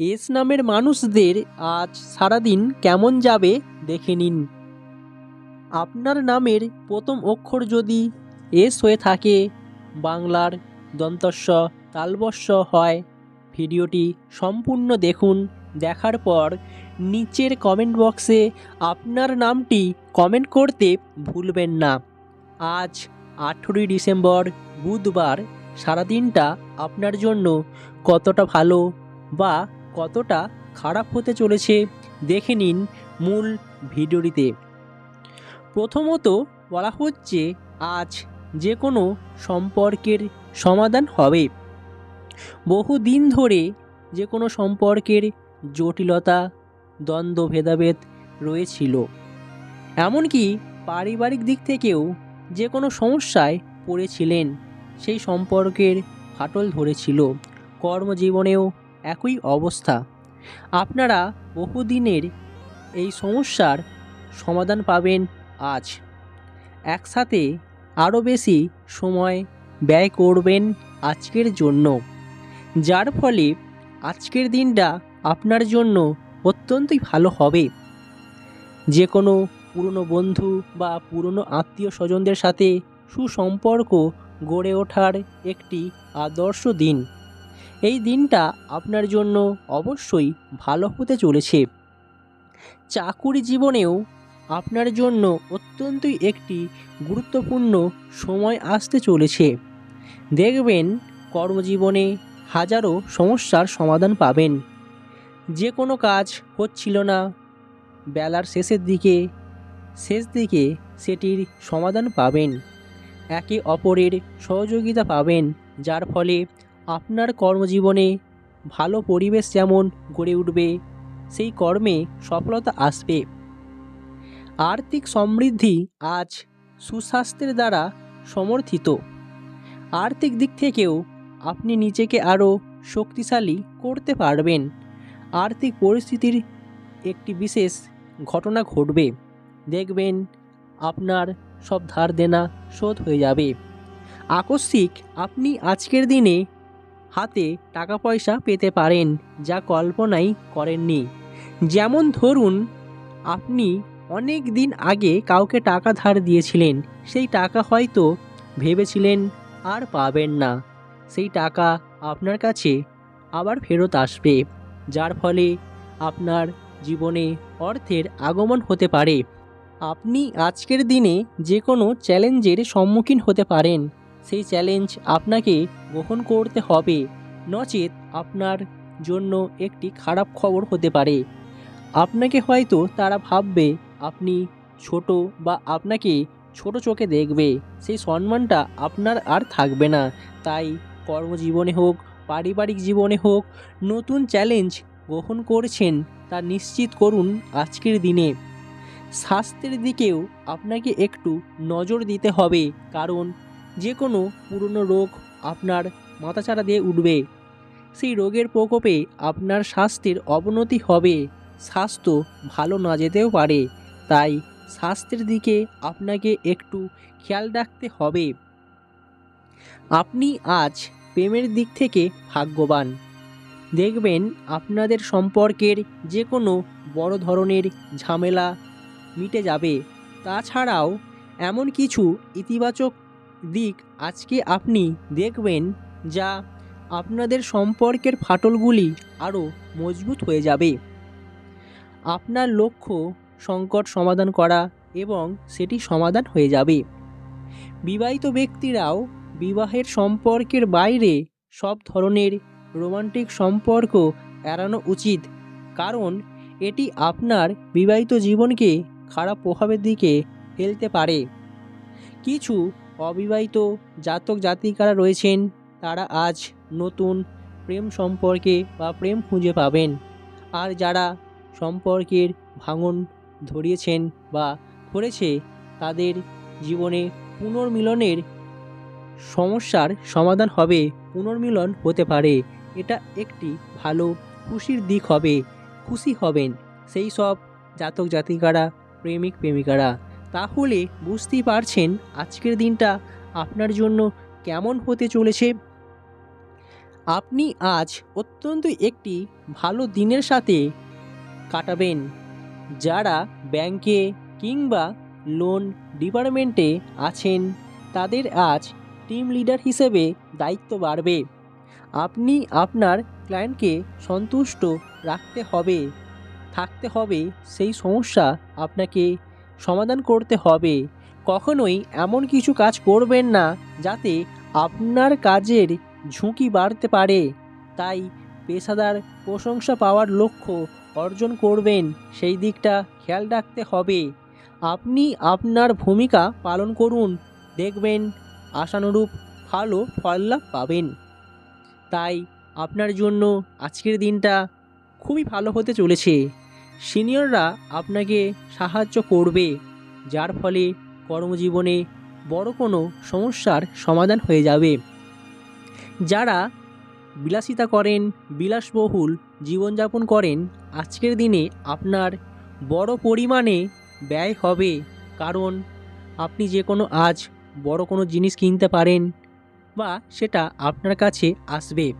S নামের মানুষদের আজ সারাদিন কেমন যাবে দেখে নিন। আপনার নামের প্রথম অক্ষর যদি এস হয়ে থাকে, বাংলার দন্তস্ব তালবস্য হয়। ভিডিওটি সম্পূর্ণ দেখুন, দেখার পর নিচের কমেন্ট বক্সে আপনার নামটি কমেন্ট করতে ভুলবেন না। আজ আঠেরোই ডিসেম্বর, বুধবার, সারাদিনটা আপনার জন্য কতটা ভালো বা কতটা খারাপ হতে চলেছে দেখে নিন মূল ভিডিওটিতে। প্রথমত বলা হচ্ছে, আজ যে কোনো সম্পর্কের সমাধান হবে। বহু দিন ধরে যে কোনো সম্পর্কের জটিলতা, দ্বন্দ্ব, ভেদাভেদ রয়েছিল। এমনকি পারিবারিক দিক থেকেও যে কোনো সমস্যায় পড়েছিলেন, সেই সম্পর্কের ফাটল ধরেছিল। কর্মজীবনেও একই অবস্থা। আপনারা বহুদিনের এই সমস্যার সমাধান পাবেন আজ। একসাথে আরও বেশি সময় ব্যয় করবেন আজকের জন্য। যার ফলে আজকের দিনটা আপনার জন্য অত্যন্তই ভালো হবে। যে কোনো পুরনো বন্ধু বা পুরনো আত্মীয় স্বজনদের সাথে সুসম্পর্ক গড়ে ওঠার একটি আদর্শ দিন। এই দিনটা আপনার জন্য অবশ্যই ভালো হতে চলেছে। চাকুরি জীবনেও আপনার জন্য অত্যন্তই একটি গুরুত্বপূর্ণ সময় আসতে চলেছে। দেখবেন কর্মজীবনে হাজারো সমস্যার সমাধান পাবেন। যে কোনো কাজ হচ্ছিল না। বেলার শেষের দিকে, শেষ দিকে সেটির সমাধান পাবেন। একে অপরের সহযোগিতা পাবেন, যার ফলে আপনার কর্মজীবনে ভালো পরিবেশ যেমন গড়ে উঠবে, সেই কর্মে সফলতা আসবে। আর্থিক সমৃদ্ধি আজ সুস্বাস্থ্যের দ্বারা সমর্থিত। আর্থিক দিক থেকেও আপনি নিজেকে আরও শক্তিশালী করতে পারবেন। আর্থিক পরিস্থিতির একটি বিশেষ ঘটনা ঘটবে। দেখবেন আপনার সব ধার দেনা শোধ হয়ে যাবে। আকস্মিক আপনি আজকের দিনে হাতে টাকা পয়সা পেতে পারেন, যা কল্পনাই করেননি। যেমন ধরুন, আপনি অনেক দিন আগে কাউকে টাকা ধার দিয়েছিলেন, সেই টাকা হয়তো ভেবেছিলেন আর পাবেন না। সেই টাকা আপনার কাছে আবার ফেরত আসবে, যার ফলে আপনার জীবনে অর্থের আগমন হতে পারে। আপনি আজকের দিনে যে কোনো চ্যালেঞ্জের সম্মুখীন হতে পারেন। সেই চ্যালেঞ্জ আপনাকে গ্রহণ করতে হবে। নচেত আপনার জন্য একটি খারাপ খবর হতে পারে। আপনাকে হয়তো তারা ভাববে, আপনি ছোট বা আপনাকে ছোট চোখে দেখবে। সেই সম্মানটা আপনার আর থাকবে না। তাই কর্মজীবনে হোক, পারিবারিক জীবনে হোক, নতুন চ্যালেঞ্জ গ্রহণ করছেন তা নিশ্চিত করুন আজকের দিনে। স্বাস্থ্যের দিকেও আপনাকে একটু নজর দিতে হবে, কারণ যে কোনো পুরনো রোগ আপনার মাথাচাড়া দিয়ে উঠবে। সেই রোগের প্রকোপে আপনার স্বাস্থ্যের অবনতি হবে। স্বাস্থ্য ভালো না যেতেও পারে। তাই স্বাস্থ্যের দিকে আপনাকে একটু খেয়াল রাখতে হবে। আপনি আজ প্রেমের দিক থেকে ভাগ্যবান। দেখবেন আপনাদের সম্পর্কের যে কোনো বড় ধরনের ঝামেলা মিটে যাবে। তাছাড়াও এমন কিছু ইতিবাচক দিক আজকে আপনি দেখবেন যা আপনাদের সম্পর্কের ফাটলগুলি আরও মজবুত হয়ে যাবে। আপনার লক্ষ্য সংকট সমাধান করা এবং সেটি সমাধান হয়ে যাবে। বিবাহিত ব্যক্তিরাও বিবাহের সম্পর্কের বাইরে সব ধরনের রোমান্টিক সম্পর্ক এড়ানো উচিত, কারণ এটি আপনার বিবাহিত জীবনকে খারাপ প্রভাবের দিকে ফেলতে পারে। কিছু অবিবাহিত জাতক জাতিকারা রয়েছেন, তারা আজ নতুন প্রেম সম্পর্কে বা প্রেম খুঁজে পাবেন। আর যারা সম্পর্কের ভাঙন ধরিয়েছেন বা ধরেছে, তাদের জীবনে পুনর্মিলনের সমস্যার সমাধান হবে, পুনর্মিলন হতে পারে। এটা একটি ভালো খুশির দিক হবে, খুশি হবেন। সেই সব জাতক জাতিকারা প্রেমিক প্রেমিকারা। তাহলে বুঝতেই পারছেন আজকের দিনটা আপনার জন্য কেমন হতে চলেছে। আপনি আজ অত্যন্ত একটি ভালো দিনের সাথে কাটাবেন। যারা ব্যাংকে কিংবা লোন ডিপার্টমেন্টে আছেন, তাদের আজ টিম লিডার হিসেবে দায়িত্ব বাড়বে। আপনি আপনার ক্লায়েন্টকে সন্তুষ্ট রাখতে হবে, থাকতে হবে, সেই সমস্যা আপনাকে সমাধান করতে হবে। কখনোই এমন কিছু কাজ করবেন না যাতে আপনার কাজের ঝুঁকি বাড়তে পারে। তাই পেশাদার প্রশংসা পাওয়ার লক্ষ্য অর্জন করবেন, সেই দিকটা খেয়াল রাখতে হবে। আপনি আপনার ভূমিকা পালন করুন, দেখবেন আশানুরূপ ভালো ফললাভ পাবেন। তাই আপনার জন্য আজকের দিনটা খুবই ভালো হতে চলেছে। সিনিয়ররা আপনাকে সাহায্য করবে, যার ফলে কর্মজীবনে বড় কোনো সমস্যার সমাধান হয়ে যাবে। যারা বিলাসিতা করেন, বিলাসবহুল জীবনযাপন করেন, আজকের দিনে আপনার বড় পরিমাণে ব্যয় হবে, কারণ আপনি যে কোনো আজ বড় কোনো জিনিস কিনতে পারেন বা সেটা আপনার কাছে আসবে।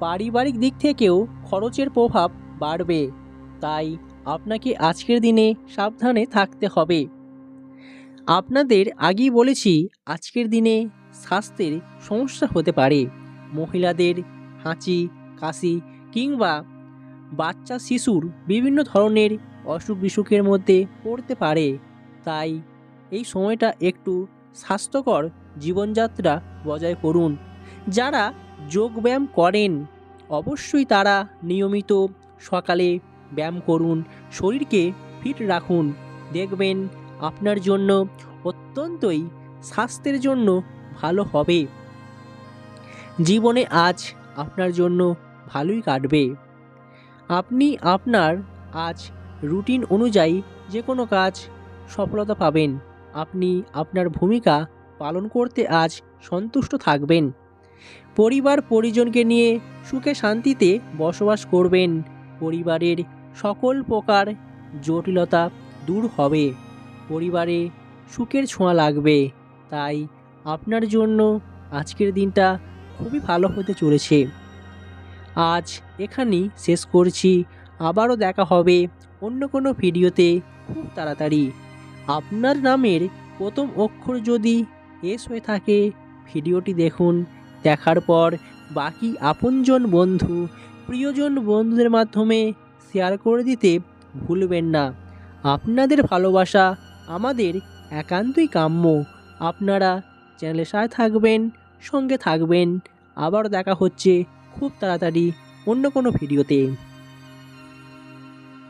পারিবারিক দিক থেকেও খরচের প্রভাব বাড়বে, তাই আপনাকে আজকের দিনে সাবধানে থাকতে হবে। আপনাদের আগেই বলেছি, আজকের দিনে স্বাস্থ্যের সমস্যা হতে পারে। মহিলাদের হাঁচি, কাশি কিংবা বাচ্চা, শিশুর বিভিন্ন ধরনের অসুখ বিসুখের মধ্যে পড়তে পারে। তাই এই সময়টা একটু স্বাস্থ্যকর জীবনযাত্রা বজায় করুন। যারা যোগব্যায়াম করেন, অবশ্যই তারা নিয়মিত সকালে ব্যায়াম করুন, শরীরকে ফিট রাখুন। দেখবেন আপনার জন্য অত্যন্তই স্বাস্থ্যের জন্য ভালো হবে। জীবনে আজ আপনার জন্য ভালোই কাটবে। আপনি আপনার আজ রুটিন অনুযায়ী যে কোনো কাজ সফলতা পাবেন। আপনি আপনার ভূমিকা পালন করতে আজ সন্তুষ্ট থাকবেন। পরিবার পরিজনকে নিয়ে সুখে শান্তিতে বসবাস করবেন। পরিবারের সকল প্রকার জটিলতা দূর হবে। পরিবারে সুখের ছোঁয়া লাগবে। তাই আপনার জন্য আজকের দিনটা খুবই ভালো হতে চলেছে। আজ এখানেই শেষ করছি। আবারও দেখা হবে অন্য কোনো ভিডিওতে খুব তাড়াতাড়ি। আপনার নামের প্রথম অক্ষর যদি এস হয়ে থাকে, ভিডিওটি দেখুন। দেখার পর বাকি আপনজন বন্ধু, প্রিয়জন বন্ধুদের মাধ্যমে শেয়ার করে দিতে ভুলবেন না। আপনাদের ভালোবাসা আমাদের একান্তই কাম্য। আপনারা চ্যানেলের সাথে থাকবেন, সঙ্গে থাকবেন। আবার দেখা হচ্ছে খুব তাড়াতাড়ি অন্য কোনো ভিডিওতে।